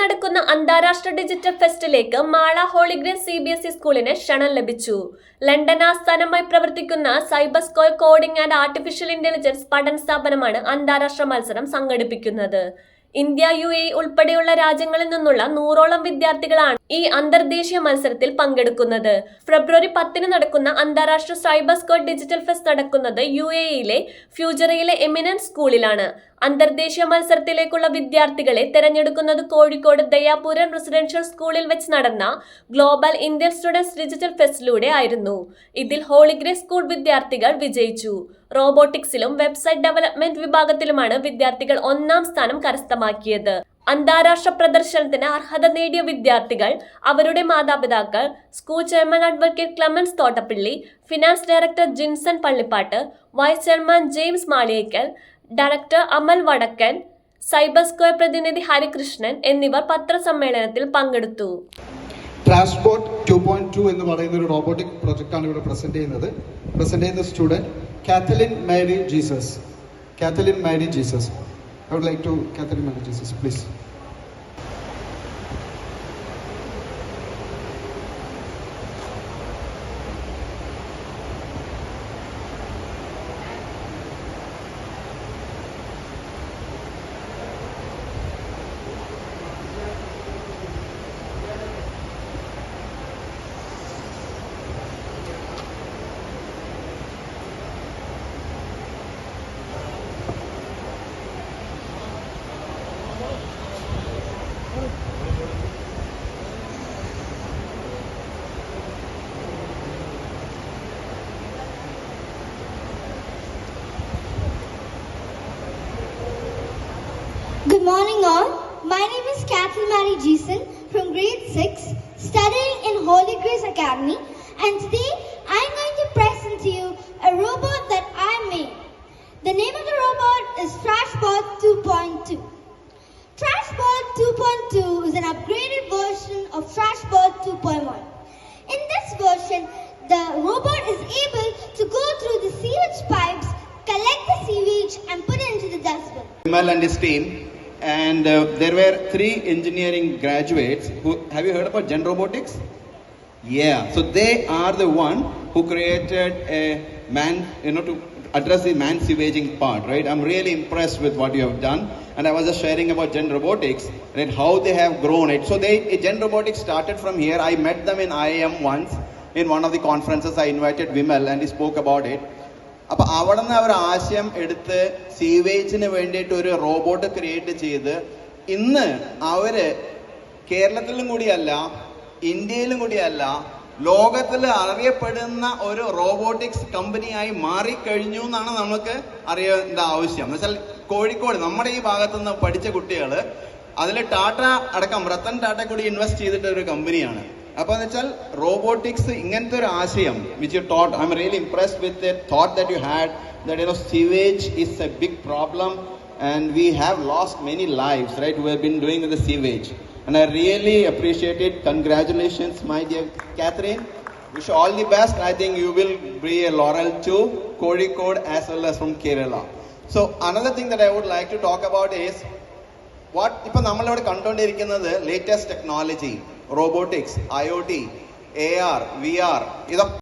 നടക്കുന്ന അന്താരാഷ്ട്ര digital ഫെസ്റ്റിലേക്ക് Mala Holy Grace C B S E സ്കൂളിന് ക്ഷണം ലഭിച്ചു. ലണ്ടൻ ആസ്ഥാനമായി പ്രവർത്തിക്കുന്ന cyber school coding and artificial intelligence പഠന സ്ഥാപനമാണ് അന്താരാഷ്ട്ര മത്സരം സംഘടിപ്പിക്കുന്നത്. ഇന്ത്യ യു എ ഉൾപ്പെടെയുള്ള രാജ്യങ്ങളിൽ നിന്നുള്ള നൂറോളം വിദ്യാർത്ഥികളാണ് ഈ അന്തർദേശീയ മത്സരത്തിൽ പങ്കെടുക്കുന്നത്. ഫെബ്രുവരി പത്തിന് നടക്കുന്ന അന്താരാഷ്ട്ര സൈബർ സ്കോഡ് ഡിജിറ്റൽ ഫെസ്റ്റ് നടക്കുന്നത് യു എയിലെ ഫ്യൂച്ചറയിലെ എമിനൻസ് സ്കൂളിലാണ്. അന്തർദേശീയ മത്സരത്തിലേക്കുള്ള വിദ്യാർത്ഥികളെ തെരഞ്ഞെടുക്കുന്നത് കോഴിക്കോട് ദയാപുരം റെസിഡൻഷ്യൽ സ്കൂളിൽ വെച്ച് നടന്ന ഗ്ലോബൽ ഇന്ത്യൻ സ്റ്റുഡൻസ് ഡിജിറ്റൽ ഫെസ്റ്റിലൂടെ ആയിരുന്നു. ഇതിൽ ഹോളിഗ്രേ സ്കൂൾ വിദ്യാർത്ഥികൾ വിജയിച്ചു. റോബോട്ടിക്സിലും വെബ്സൈറ്റ് ഡെവലപ്മെന്റ് വിഭാഗത്തിലുമാണ് വിദ്യാർത്ഥികൾ ഒന്നാം സ്ഥാനം കരസ്ഥമാക്കിയത്. അന്താരാഷ്ട്ര പ്രദർശനത്തിന് അർഹത നേടിയ വിദ്യാർത്ഥികൾ അവരുടെ മാതാപിതാക്കൾ school chairman advocate Clemens Thottappally finance director Jinson Pallippattu vice chairman James Maliyekkal director Amal Vadakkan cyber square പ്രതിനിധി ഹരികൃഷ്ണൻ എന്നിവർ പത്രസമ്മേളനത്തിൽ പങ്കെടുത്തു. ട്രാൻസ്പോർട്ട് ടു പോയിന്റ് ടു എന്ന് പറയുന്ന ഒരു റോബോട്ടിക് പ്രൊജക്റ്റാണ് ഇവിടെ പ്രസന്റ് ചെയ്യുന്നത്. പ്രസന്റ് ചെയ്യുന്ന student Kathleen Mary Jesus. Kathleen Mary Jesus. I would like to Kathleen Mary Jesus Good morning, all. My name is Kathleen Mary Jason from grade 6, studying in Holy Grace Academy, and today Trashbot 2.2 is an upgraded version of Trashbot 2.1. In this version, the robot is able to go through the sewage pipes, collect the sewage, and put it into the dustbin. Vimal and his team, and uh, there were three engineering graduates who have you heard about Gen Robotics? Yeah, so they are the one who created a man, you know, to address the man sewaging part, right? I'm really impressed with what you have done, and I was just sharing about Gen Robotics and how they have grown it. So they Gen Robotics started from here. I met them in IIM once in one of the conferences. I invited Vimal and he spoke about it. അപ്പൊ അവിടെ നിന്ന് അവർ ആശയം എടുത്ത് സീവേജിന് വേണ്ടിയിട്ട് ഒരു robot create ചെയ്ത് ഇന്ന് അവർ കേരളത്തിലും കൂടിയല്ല ഇന്ത്യയിലും കൂടിയല്ല ലോകത്തിൽ അറിയപ്പെടുന്ന ഒരു റോബോട്ടിക്സ് കമ്പനിയായി മാറിക്കഴിഞ്ഞു എന്നാണ് നമുക്ക് അറിയേണ്ട ആവശ്യം. എന്ന് വെച്ചാൽ കോഴിക്കോട് നമ്മുടെ ഈ ഭാഗത്ത് നിന്ന് പഠിച്ച കുട്ടികൾ അതിൽ ടാറ്റ അടക്കം രത്തൻ ടാറ്റ കൂടി ഇൻവെസ്റ്റ് ചെയ്തിട്ട് ഒരു കമ്പനിയാണ്. അപ്പൊ എന്ന് വെച്ചാൽ റോബോട്ടിക്സ് ഇങ്ങനത്തെ ഒരു ആശയം which you thought I am really impressed with thought that you had that you know sewage is a big problem and we have lost many lives, right we have been doing the sewage. And I really appreciate it. Congratulations, my dear Catherine. Wish you all the best. I think you will be a laurel to Kozhikode as well as from Kerala. So another thing that I would like to talk about is what ഇപ്പൊ നമ്മളിവിടെ കണ്ടുകൊണ്ടിരിക്കുന്നത് latest technology robotics I O T A R V R ഇതൊക്കെ